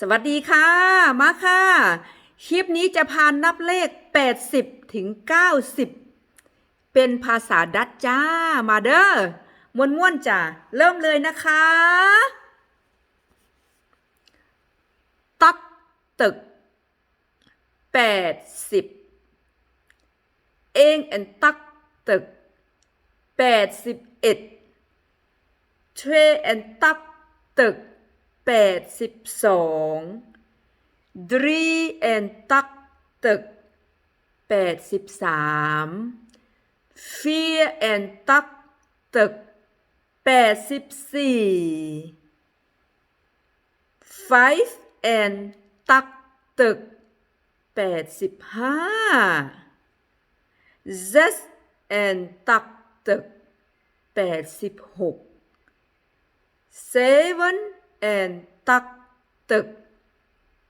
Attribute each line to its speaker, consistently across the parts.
Speaker 1: สวัสดีค่ะ มาค่ะ คลิปนี้จะพานับเลข 80 ถึง 90 เป็นภาษาดัตจ้า มาเด้อม้วนม้วนๆจ้าเริ่มเลยนะคะ ตักตึก 80 เองอันตักตึก 81เทรแอนตักตึก แปดสิบสองดรีแอนตักตึกแปดสิบสามฟีแอนตักตึกแปดสิบสี่ five and ตักตึกแปดสิบห้า zes and ตักตึกแปดสิบหก seven and ตักตึก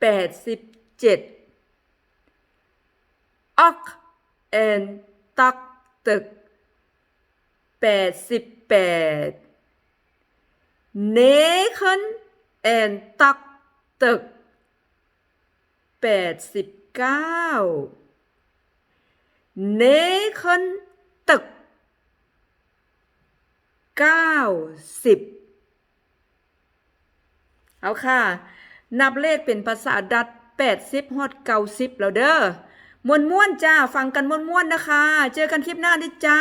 Speaker 1: แปดสิบเจ็ด ok and ตักตึกแปดสิบแปด negen and ตักตึกแปดสิบเก้า negen ตึกเก้าสิบ เอาค่ะ นับเลขเป็นภาษาดัตแปดสิบฮอดเก้าสิบแล้วเด้อมวนม้วนจ้า ฟังกันมวนม้วนนะคะ เจอกันคลิปหน้าดิจ้า